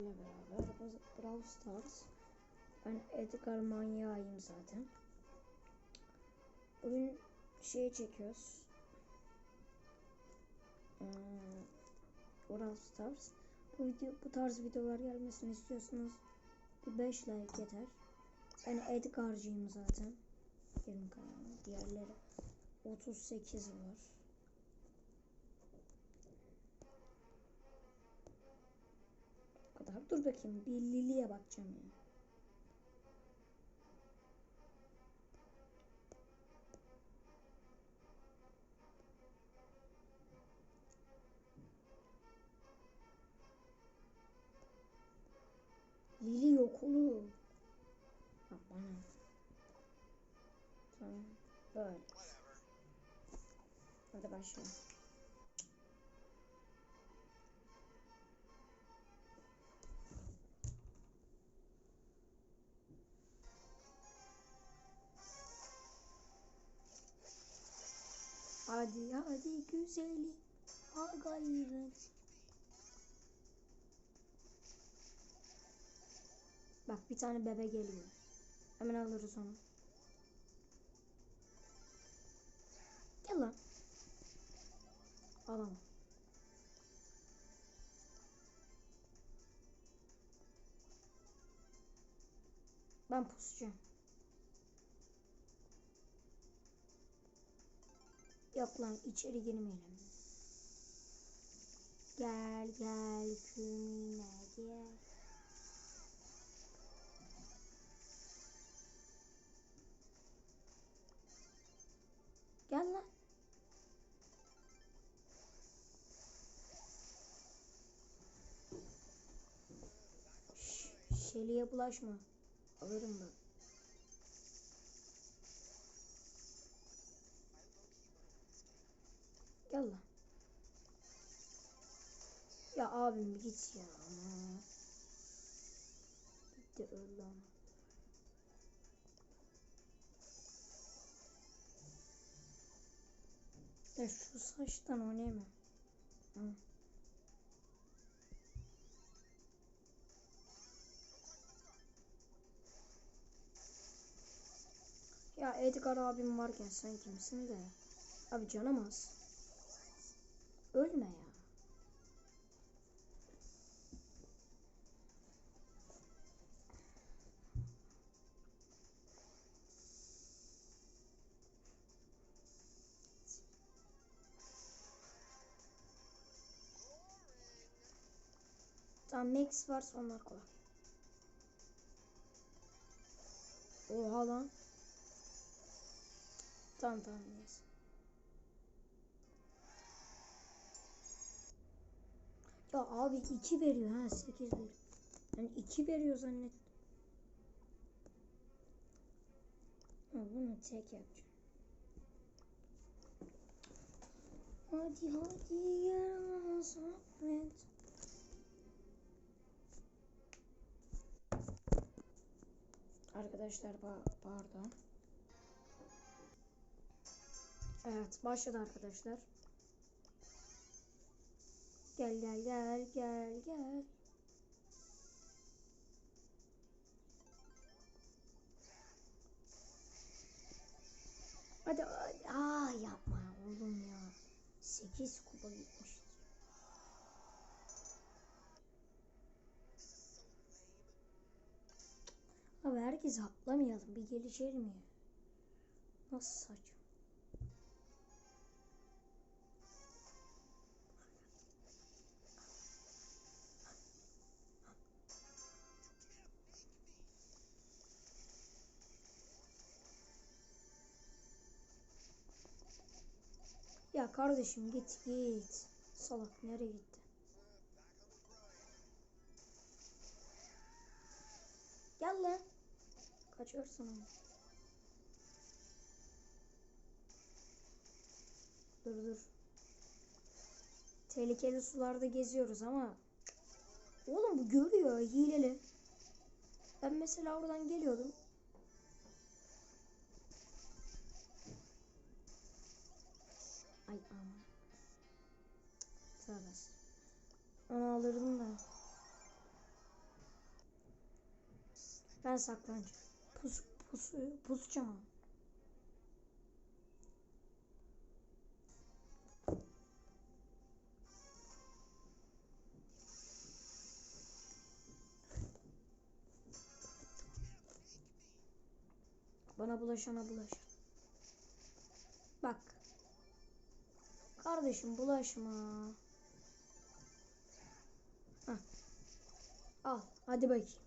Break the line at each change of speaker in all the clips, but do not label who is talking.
beraber Brawl Stars. Ben Edgar manyağıyım zaten. Bugün şey çekiyoruz. Hmm, Brawl Stars. Bu video bu tarz videolar gelmesini istiyorsanız bir 5 like yeter. Ben Edgar'cıyım zaten. Benim kanalım. Diğerleri 38 var. Kadar. Dur bakayım. Bir Lily'e bakacağım ya. Lili yok oğlum. Ha, bana. Tamam. Böyle. Hadi başlayalım. Hadi hadi güzeli. Ha gayret. Bak bir tane bebe geliyor. Hemen alırız onu. Gel lan. Alamam. Ben pusacağım. Yok lan içeri girmeyelim. Gel gel kümüne gel. Gel lan. Şeliye bulaşma. Alırım ben. Abim git ya. Ama. Gitti öldü ama. Ya şu saçtan oynayamam. Hı. Ya Edgar abim varken sen kimsin de? Abi canım az. Ölme ya. Tamam Max varsa onlar kolay. Oha lan. Tamam tamam neyse. Ya abi 2 veriyor ha 8 veriyor. Yani 2 veriyor zannet. Ha, bunu tek yapacağım. Hadi hadi gel sabret. Arkadaşlar pa- pardon. Evet başladı arkadaşlar. Gel gel gel gel gel. Hadi hadi. Aa yapma oğlum ya. 8 kupa gitmiş. Abi herkes atlamayalım. Bir gelişelim ya. Nasıl saçma. Ya kardeşim git git. Salak nereye gitti? Gel lan. Kaçarsın ama. Dur dur. Tehlikeli sularda geziyoruz ama. Oğlum bu görüyor hileli. Ben mesela oradan geliyordum. Ay aman. Tövbe. Onu alırdım da. Ben saklanacağım. Pus, pus, pusacağım ama. Bana bulaşana bulaşan. Bak. Kardeşim bulaşma. Hah. Al. Hadi bakayım.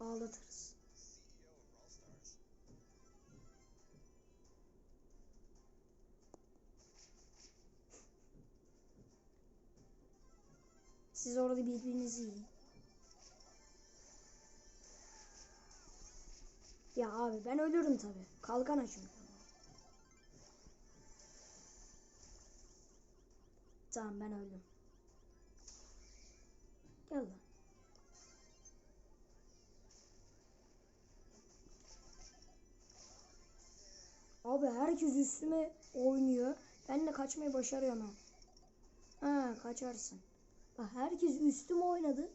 Ağlatırız. Siz orada birbirinizi yiyin. Ya abi ben ölürüm tabi. Kalkan açıyorum. Tamam ben öldüm. Gel lan. Abi herkes üstüme oynuyor. Ben de kaçmayı başarıyorum ha. Ha kaçarsın. Bak herkes üstüme oynadı.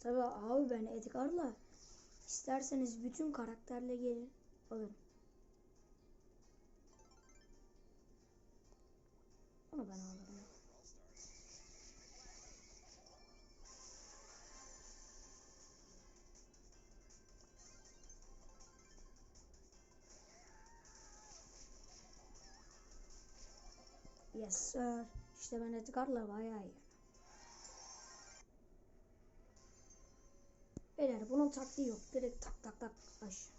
Tabi abi ben Edgar'la isterseniz bütün karakterle gelin alırım. Yes sir. İşte ben Edgar'la bayağı iyi. Beyler bunun taktiği yok. Direkt tak tak tak aşağı.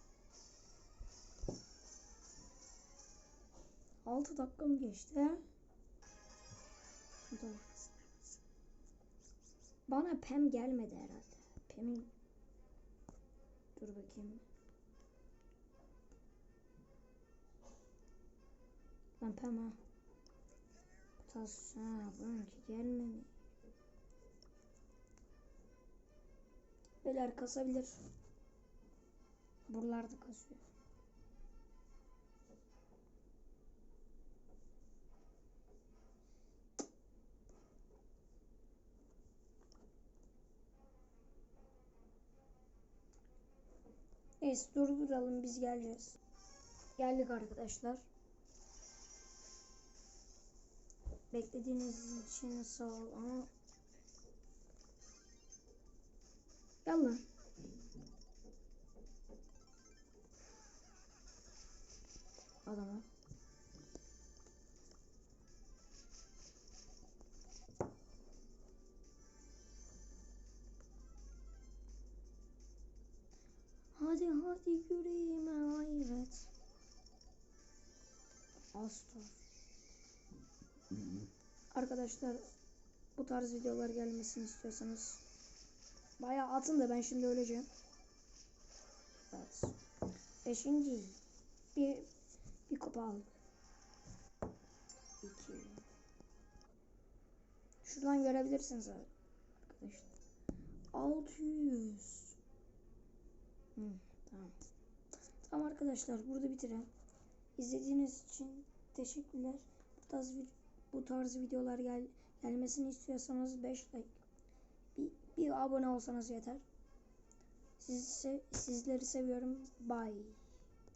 6 dakikam geçti. Bana Pem gelmedi herhalde. Pem'in Dur bakayım. Lan Pem ha. Tas ha bununki gelmemiş. Beyler kasabilir. Buralarda kasıyor. Neyse durduralım biz geleceğiz. Geldik arkadaşlar. Beklediğiniz için sağ ol ama Gel lan. Adama. Hadi hadi yüreğime hayret. Astor. Arkadaşlar bu tarz videolar gelmesini istiyorsanız bayağı atın da ben şimdi öleceğim. Evet. Beşinci. Bir bir kupa aldık. İki. Şuradan görebilirsiniz. Arkadaşlar. 600. Hı, tamam. Tamam arkadaşlar burada bitirelim. İzlediğiniz için teşekkürler. Bu tarz, vid- bu tarz videolar gel gelmesini istiyorsanız 5 like bir, bir abone olsanız yeter. Sizi sizleri seviyorum. Bye.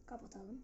Kapatalım.